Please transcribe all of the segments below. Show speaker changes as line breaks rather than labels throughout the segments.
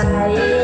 ใส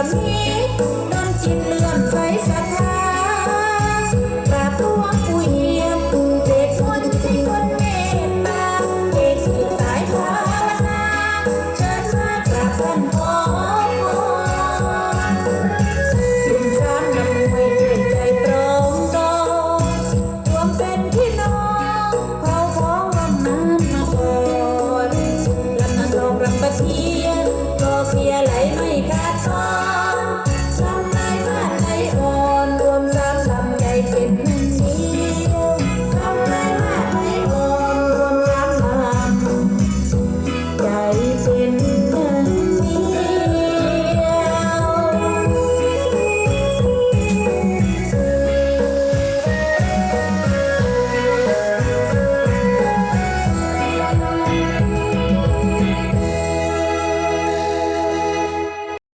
ยวนี้นจิตเลื่อนไฟสถานกราบทวงผู้เยี่ยมเด็กคนที่คนเมตตาเด็กที่สายภาวนาเชิญมากราบท่านขอพรสินสารนำไว้ด้วยใจตรองตองรวมเป็นพี่น้องเผาพ้องลำน้ำมนลำน้ำลงลำปะเทียนก็เพียไหลไม่ขาดคอน